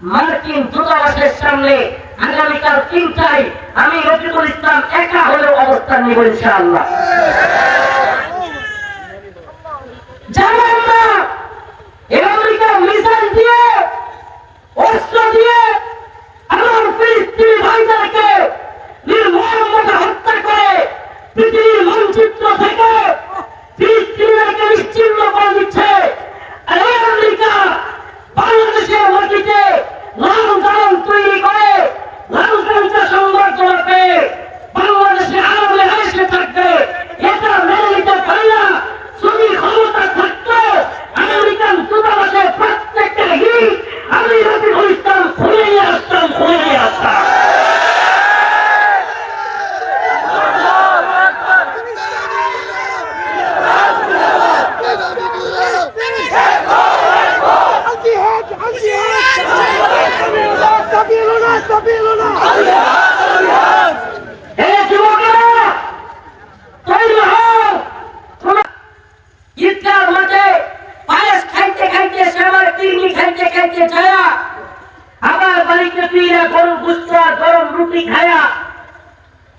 মার্কিন দূতাবাসের সামনে আগামীকাল তিনটায় আমি রফিকুল ইসলাম একা হলেও অবস্থান নিব ইনশাআল্লাহ। জানেন না আমেরিকা মিসাইল দিয়ে অস্ত্র দিয়ে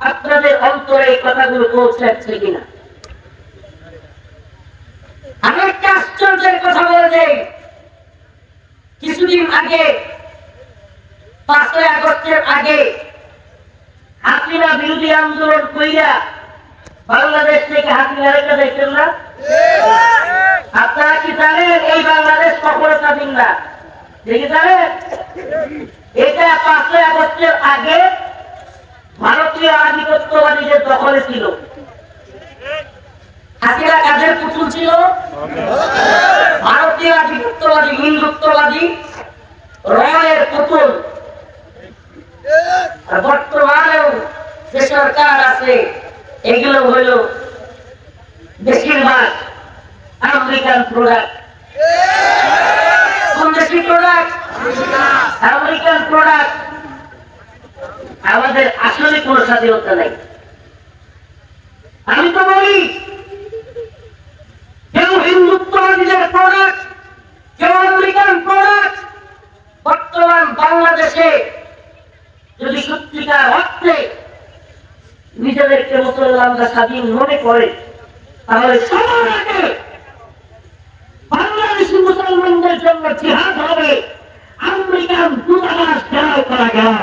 আপনাদের অন্তরে এই কথাগুলো পৌঁছাচ্ছে কিনা? আমি একটা আশ্চর্যের কথা বলে দেই কিছুদিন আগে, পাঁচই আগস্টের আগে, হাসিনা বিরোধী আন্দোলন কইরা বাংলাদেশ থেকে হাসিনা রেখে দেখছেন না? আপনারা কি জানেন এই বাংলাদেশ কখনো স্বাধীন না? দেখি জানেন? এটা পাঁচই আগস্টের আগে ভারতীয় আধিপত্যবাদীদের দখলে ছিল। হাসিনা কাজের পুতুল ছিল? ভারতীয় আধিপত্যবাদী, হিন্দুত্ববাদী রয়ের পুতুল। সরকার আছে, এগুলো হইল বেশিরভাগ আমেরিকান প্রোডাক্ট কোন প্রোডাক্ট আমেরিকান প্রোডাক্ট আমাদের আসলে কোনো স্বাধীনতা নাই। আমি তো বলি কেউ হিন্দুত্ববাদীদের প্রোডাক্ট কেউ আমেরিকান প্রোডাক্ট, বর্তমান বাংলাদেশে যদি সত্যিকার অর্থে নিজেদেরকে মুসলমানরা স্বাধীন মনে করে, তাহলে সবার আগে বাংলাদেশি মুসলমানদের জন্য জিহাদ হবে, আমেরিকান দূতাবাস ঘেরাও করা গেল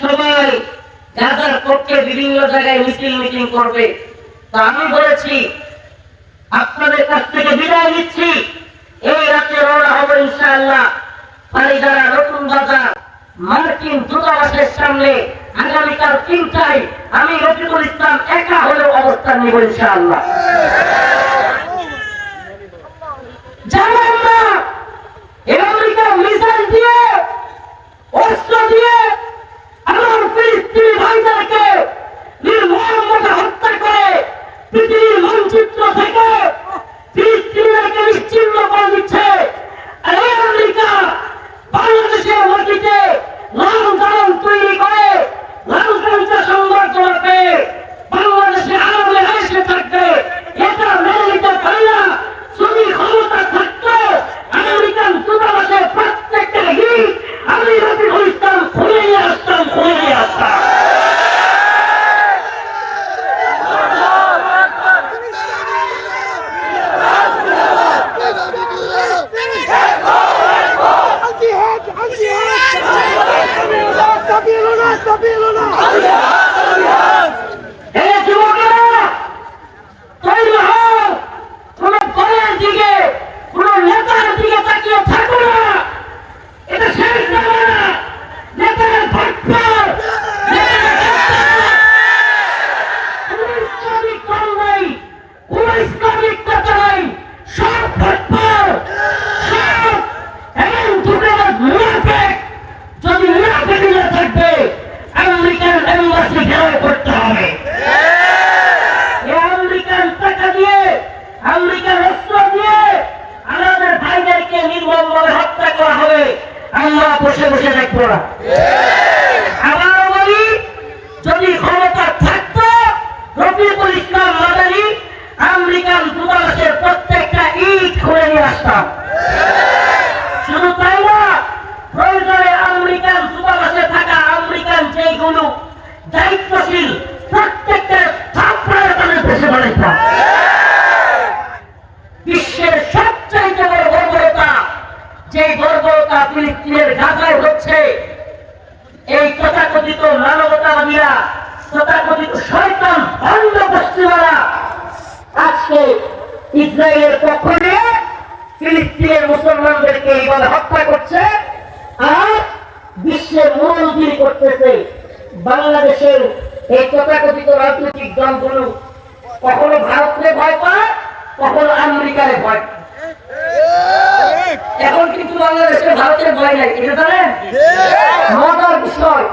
সবাই গাজার পক্ষে বিভিন্ন জায়গায় মিছিল মিটিং করবে। তা আমি বলেছি, আপনাদের কাছ থেকে বিদায় নিচ্ছি। এই রাতে রওনা হব ইনশাআল্লাহ। পালিদারা নতুন বাজার মার্কিন দূতাবাসের সামনে আগামীকাল তিনটায় আমি রফিকুল ইসলাম একা হলেও অবস্থান নিব ইনশাআল্লাহ। জানেন না আমেরিকা মিসাইল দিয়ে, অস্ত্র দিয়ে ইসরায়েলের পক্ষ নিয়ে ফিলিস্তিনের মুসলমানদেরকে এইভাবে হত্যা করছে আর বিশ্বের মনোরোগী করতেছে। বাংলাদেশের এই তথাকথিত রাজনৈতিক দলগুলো কখনো ভারতকে ভয় পায়, কখনো আমেরিকারে ভয় পায়। এখন কিন্তু বাংলাদেশের ভারতের ভয় নাই, এটা জানেন? মজার বিষয়,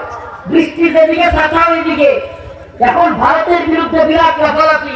বৃষ্টির যেদিকে ছাতা ওইদিকে এখন ভারতের বিরুদ্ধে বিরাট লাফালাফি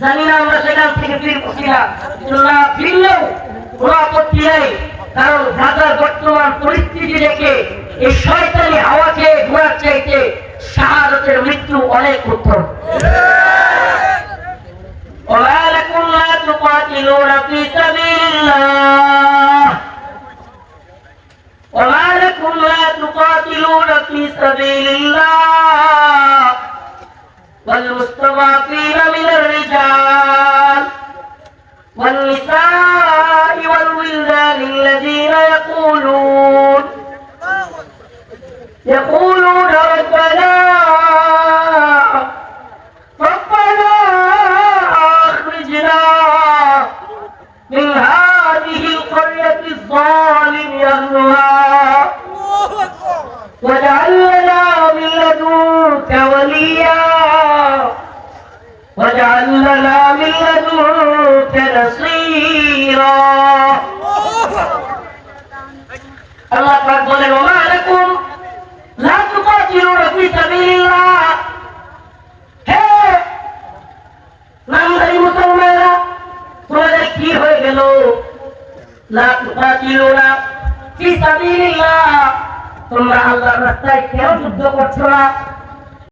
জানি না আমরা সেখান থেকে ফিরবো কিনা কিন্তু না ফিরলেও কোনো আপত্তি নেই কারণ ঢাকার বর্তমান পরিস্থিতি দেখে এই শয়তানি হাওয়া খেয়ে ঘোরার চাইতে শাহাদতের মৃত্যু অনেক উত্তম وما لكم لا تقاتلون في سبيل الله وما لكم لا تقاتلون في سبيل الله والمستضعفين من الرجال والنساء والولدان الذين يقولون يقولون ربنا ربنا أخرجنا من هذه القرية الظالم أهلها واجعل لنا من لدنك وليا واجعل لنا من لدنك نصيرا الله পাক বলেন ওমা আলাইকুম লা তুকাতিলুনা ফি সাবিলিল্লাহ হে নামধারী মুসলমানরা তোমাদের কি হয়ে গেল লা তুকাতিলুনা ফি সাবিলিল্লাহ তোমরা আল্লাহর রাস্তায় কেন যুদ্ধ করছো না